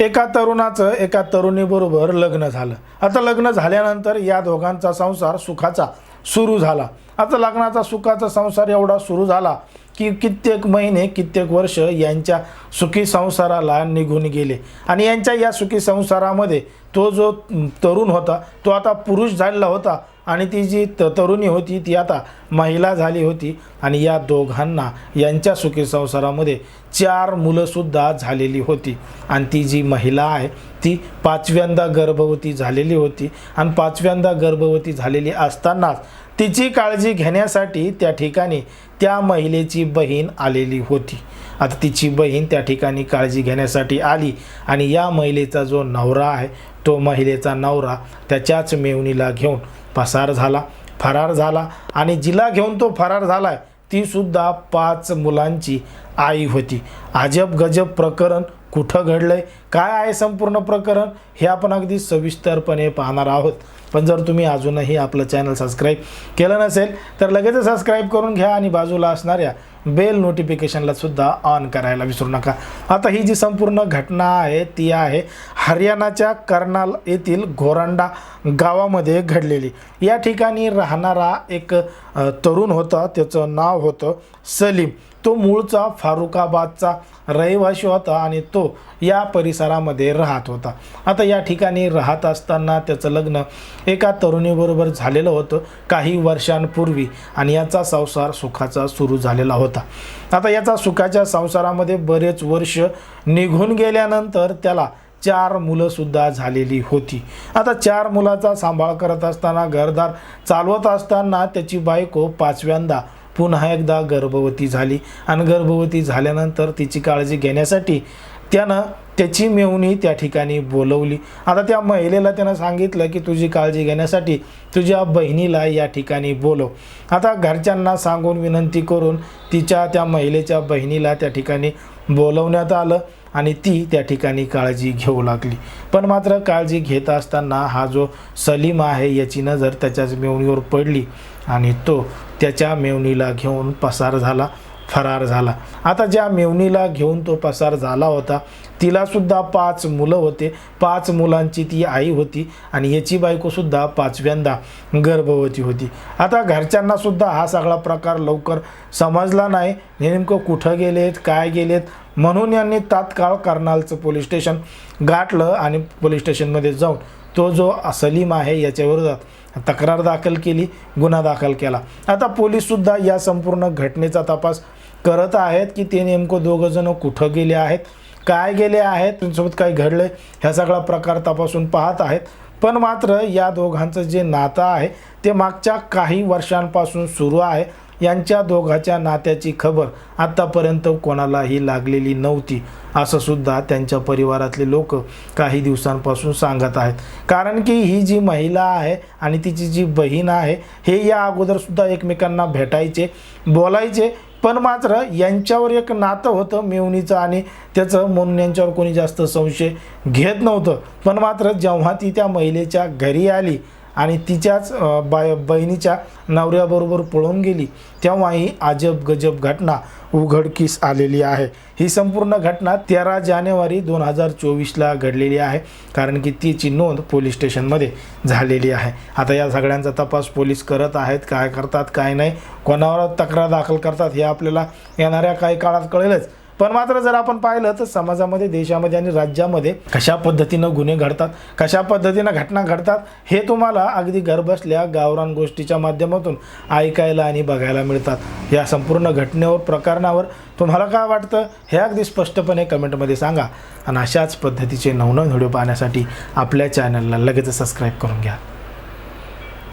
एका तरुणाचं एका तरुणीबरोबर लग्न झालं. आता लग्न झाल्यानंतर या दोघांचा संसार सुखाचा सुरू झाला. आता लग्नाचा सुखाचा संसार एवढा सुरू झाला की कित्येक महिने कित्येक वर्ष यांच्या सुखी संसाराला निघून गेले. आणि यांच्या या सुखी संसारामध्ये तो जो तरुण होता तो आता पुरुष झालेला होता आणि ती जी त तरुणी होती ती आता महिला झाली होती आणि या दोघांना यांच्या सुखी संसारामध्ये चार मुलंसुद्धा झालेली होती. आणि ती जी महिला आहे ती पाचव्यांदा गर्भवती झालेली होती. आणि पाचव्यांदा गर्भवती झालेली असतानाच तिची काळजी घेण्यासाठी त्या ठिकाणी त्या महिलेची बहीण आलेली होती. आता तिची बहीण त्या ठिकाणी काळजी घेण्यासाठी आली आणि या महिलेचा जो नवरा आहे तो महिलेचा नवरा त्याच्याच मेवणीला घेऊन पसार झाला. फरार झाला आणि जिला घेऊन तो फरार झाला ती सुद्धा पाच मुलांची आई होती. अजब गजब प्रकरण कुठं घडलंय? काय आहे संपूर्ण प्रकरण हे आपण अगदी सविस्तरपणे पाहणार आहोत. पण जर तुम्ही अजूनही आपलं चॅनल सबस्क्राईब केलं नसेल तर लगेच सबस्क्राईब करून घ्या आणि बाजूला असणाऱ्या बेल नोटिफिकेशनला सुद्धा ऑन करायला विसरू नका. आता ही जी संपूर्ण घटना आहे ती आहे हरियाणाच्या कर्नाल येथील घोरांडा गावामध्ये घडलेली. या ठिकाणी राहणारा एक तरुण होता त्याचं नाव होतं सलीम. तो मूळचा फारुखाबादचा रहिवासी होता आणि तो या परिसरामध्ये राहत होता. आता या ठिकाणी राहत असताना त्याचं लग्न एका तरुणीबरोबर झालेलं होतं काही वर्षांपूर्वी आणि याचा संसार सुखाचा सुरू झालेला होता. आता याचा सुखाच्या संसारामध्ये बरेच वर्ष निघून गेल्यानंतर त्याला चार मुलंसुद्धा झालेली होती. आता चार मुलाचा सांभाळ करत असताना घरदार चालवत असताना त्याची बायको पाचव्यांदा पुन्हा एकदा गर्भवती झाली. आणि गर्भवती झाल्यानंतर तिची काळजी घेण्यासाठी त्यानं त्याची मेहुणी त्या ठिकाणी बोलवली. आता त्या महिलेला त्यानं सांगितलं की तुझी काळजी घेण्यासाठी तुझ्या बहिणीला या ठिकाणी बोलव. आता घरच्यांना सांगून विनंती करून तिच्या त्या महिलेच्या बहिणीला त्या ठिकाणी बोलवण्यात आलं आणि ती त्या ठिकाणी काळजी घेऊ लागली. पण मात्र काळजी घेत असताना हा जो सलीम आहे याची नजर त्याच्याच मेवणीवर पडली आणि तो त्याच्या मेवणीला घेऊन पसार झाला. फरार झाला. आता ज्या मेवणीला घेऊन तो पसार झाला होता तिलासुद्धा पाच मुलं होते. पाच मुलांची ती आई होती आणि याची बायकोसुद्धा पाचव्यांदा गर्भवती होती. आता घरच्यांनासुद्धा हा सगळा प्रकार लवकर समजला नाही. नेमकं कुठं गेलेत काय गेलेत? म्हणून यांनी तात्काळ कर्नालचं पोलीस स्टेशन गाठलं आणि पोलीस स्टेशनमध्ये जाऊन तो जो सलीम आहे याच्याविरोधात तक्रार दाखल केली गुन्हा दाखल केला. आता पोलीससुद्धा या संपूर्ण घटनेचा तपास करत आहेत की ते नेमकं दोघं जण कुठं गेले आहेत काय गेले आहेत त्यांच्यासोबत काय घडलं ह्या सगळा प्रकार तपासून पाहत आहेत. पण मात्र या दोघांचं जे नातं आहे ते मागच्या काही वर्षांपासून सुरू आहे. यांच्या दोघाच्या नात्याची खबर आत्तापर्यंत कोणालाही लागलेली नव्हती असं सुद्धा त्यांच्या परिवारातले लोक काही दिवसांपासून सांगत आहेत. कारण की ही जी महिला आहे आणि तिची जी बहीण आहे हे या अगोदरसुद्धा एकमेकांना भेटायचे बोलायचे पण मात्र यांच्यावर एक नातं होतं मेवणीचं आणि त्याचं म्हणून यांच्यावर कोणी जास्त संशय घेत नव्हतं. पण मात्र जेव्हा ती त्या महिलेच्या घरी आली आणि तिच्याच बाय बहिणीच्या नवऱ्याबरोबर पळून गेली. तेव्हा ही अजब गजब घटना उघडकीस आलेली आहे. ही संपूर्ण घटना तेरा जानेवारी दोन हजार चोवीसला घडलेली आहे कारण की तिची नोंद पोलीस स्टेशनमध्ये झालेली आहे. आता या सगळ्यांचा तपास पोलीस करत आहेत काय करतात काय नाही कोणावर तक्रार दाखल करतात हे आपल्याला येणाऱ्या काही काळात कळेलच. पण मात्र जर आपण पाहिलं तर समाजामध्ये देशामध्ये आणि राज्यामध्ये कशा पद्धतीनं गुन्हे घडतात कशा पद्धतीनं घटना घडतात हे तुम्हाला अगदी घरबसल्या गावरान गोष्टीच्या माध्यमातून ऐकायला आणि बघायला मिळतात. या संपूर्ण घटनेवर प्रकरणावर तुम्हाला काय वाटतं हे अगदी स्पष्टपणे कमेंटमध्ये सांगा. आणि अशाच पद्धतीचे नवनवीन व्हिडिओ पाहण्यासाठी आपल्या चॅनलला लगेच सबस्क्राईब करून घ्या.